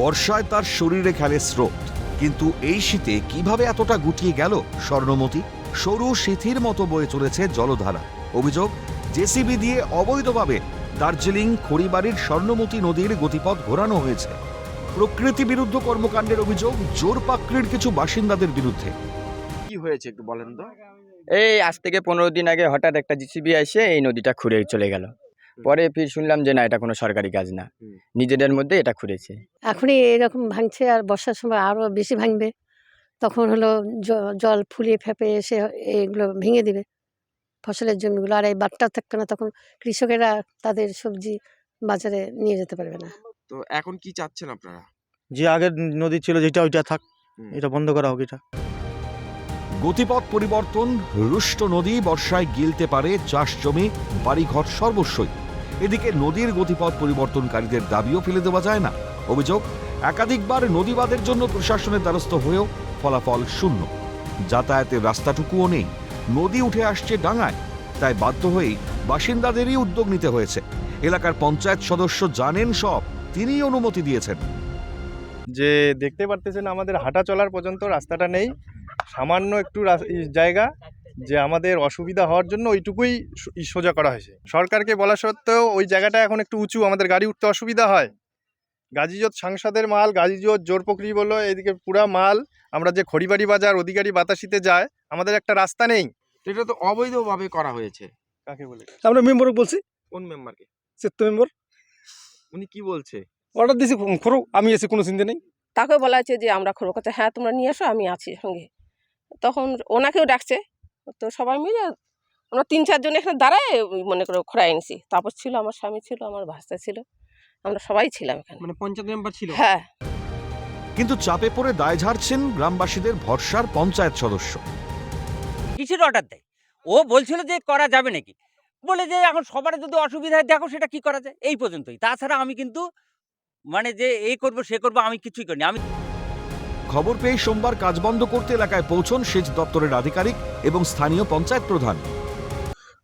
বর্ষায় তার শরীরে খেলে স্রোত। কিন্তু এই শীতে কীভাবে এতটা গুটিয়ে গেল? স্বর্ণমতি, সরু সিথির মতো বয়ে চলেছে জলধারা। অভিযোগ, জেসিবি দিয়ে অবৈধভাবে দার্জিলিং খড়িবাড়ির স্বর্ণমতি নদীর গতিপথ ঘোরানো হয়েছে। প্রকৃতি বিরুদ্ধ কর্মকাণ্ডের অভিযোগ জোরপাকড়ির কিছু বাসিন্দাদের বিরুদ্ধে। কি হয়েছে একটু বলেন তো? এই আজ থেকে পনেরো দিন আগে হঠাৎ একটা জিসিবি এসে এই নদীটা খুঁড়ে চলে গেল। পরে ফির শুনলাম যে না এটা কোনো সরকারি কাজ না। নিজেদের মধ্যে এটা খুঁড়েছে। এখনই এরকম ভাঙছে আর বর্ষার সময় আরও বেশি ভাঙবে। তখন হলো জ- জল ফুলিয়ে ফেপে এসে এগুলো ভেঙে দিবে ফসলের জমিগুলো। আর এই বাটটা থাকবে না তখন কৃষকেরা তাদের সবজি বাজারে নিয়ে যেতে পারবে না। তো এখন কি চাচ্ছেন আপনারা? যে আগের নদী ছিল যেটা ওইটা থাক। এটা বন্ধ করা হোক এটা। গতিপথ পরিবর্তন, রুষ্ট নদী বর্ষায় গিলতে পারে চাষ জমি, বাড়িঘর সর্বস্বই। এদিকে নদীর গতিপথ পরিবর্তনকারীদের দাবিও ফেলে দেওয়া যায় না। অভিযোগ, একাধিকবার নদীবাদের জন্য প্রশাসনের দ্বারস্থ হয়েও ফলাফল শূন্য। যাতায়াতের রাস্তাটুকুও নেই। নদী উঠে আসছে ডাঙায়। তাই বাধ্য হয়েই বাসিন্দাদেরই উদ্যোগ নিতে হয়েছে। এলাকার পঞ্চায়েত সদস্য জানেন সব। তিনিই অনুমতি দিয়েছেন। যে দেখতে পারতেছেন আমাদের হাঁটা চলার পর্যন্ত রাস্তাটা নেই। সামান্য একটু রাস- ই জায়গা যে আমাদের অসুবিধা হওয়ার জন্য ওইটুকুই সো- ই সোজা করা হয়েছে। সরকারকে বলা সত্ত্বেও ওই জায়গাটা এখন একটু উঁচু আমাদের গাড়ি উঠতে অসুবিধা হয়। গাজীজোত সাংসদের মাল গাজীজোত জোরপকড়ি বলো এদিকে পুরা মাল আমরা যে খড়িবাড়ি বাজার অধিকারী বাতাসিতে যায় আমাদের একটা রাস্তা নেই। এটা তো অবৈধভাবে করা হয়েছে। কাকে বলে? আমরা মেম্বারকে বলছি। কোন মেম্বারকে? চেত্ত মেম্বার? উনি কি বলছে? অর্ডার দিয়েছি করো আমি এসে কোনো চিন্তা নেই। তাকে বলা হয়েছে যে আমরা খবর কথা হ্যাঁ তোমরা নিয়ে আসো আমি আছি সঙ্গে। তখন ওনাকেও ডাকছে তো সবাই মিলে আমরা তিন চারজন এখানে দাঁড়ায় ওই মনে করো খোঁড়া এনেছি। তারপর ছিল আমার স্বামী ছিল আমার ভাস্তা ছিল আমরা সবাই ছিলাম এখানে। মানে পঞ্চায়েত মেম্বার ছিল? হ্যাঁ। কিন্তু চাপে পড়ে দায় ঝাড়ছেন গ্রামবাসীদের ভরসার পঞ্চায়েত সদস্য। কিসের অর্ডার দেয়? ও বলছিল যে করা যাবে নাকি? বলে যে এখন সবার যদি অসুবিধা হয় দেখো সেটা কি করা যায়। এই পর্যন্তই। তাছাড়া আমি কিন্তু মানে যে এই করব সে করব আমি কিছুই করিনি। আমি খবর পেয়ে সোমবার কাজ বন্ধ করতে এলাকায় পৌঁছন সেচ দপ্তরের আধিকারিক এবং স্থানীয় পঞ্চায়েত প্রধান।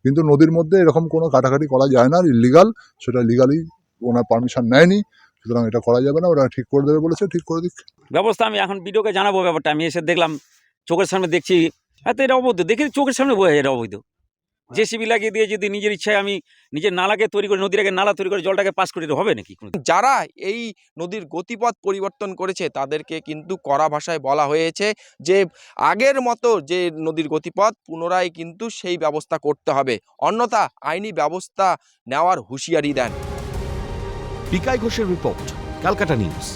কিন্তু নদীর মধ্যে এরকম কোনো কাটাকাটি করা যায় না ইলিগাল সেটা লিগালি ওনার পারমিশন নেয়নি সুতরাং এটা করা যাবে না ওরা ঠিক করে দেবে বলেছে ঠিক করে দিক। ব্যবস্থা আমি এখন ভিডিওকে জানাব ব্যাপারটা আমি এসে দেখলাম চোখের সামনে দেখছি হ্যাঁ তো এটা অবৈধ দেখি চোখের সামনে বোঝা যায় এটা অবৈধ। জেসিবি লাগিয়ে দিয়ে যদি নিজের ইচ্ছায় আমি নিজের নালাকে তৈরি করে নদীর আগে নালা তৈরি করে জলটাকে পাস করে হবে নাকি যারা এই নদীর গতিপথ পরিবর্তন করেছে তাদেরকে কিন্তু কড়া ভাষায় বলা হয়েছে যে আগের মতো যে নদীর গতিপথ পুনরায় কিন্তু সেই ব্যবস্থা করতে হবে। অন্যথা আইনি ব্যবস্থা নেওয়ার হুঁশিয়ারি দেন। পিকাই ঘোষের রিপোর্ট ক্যালকাটা নিউজ।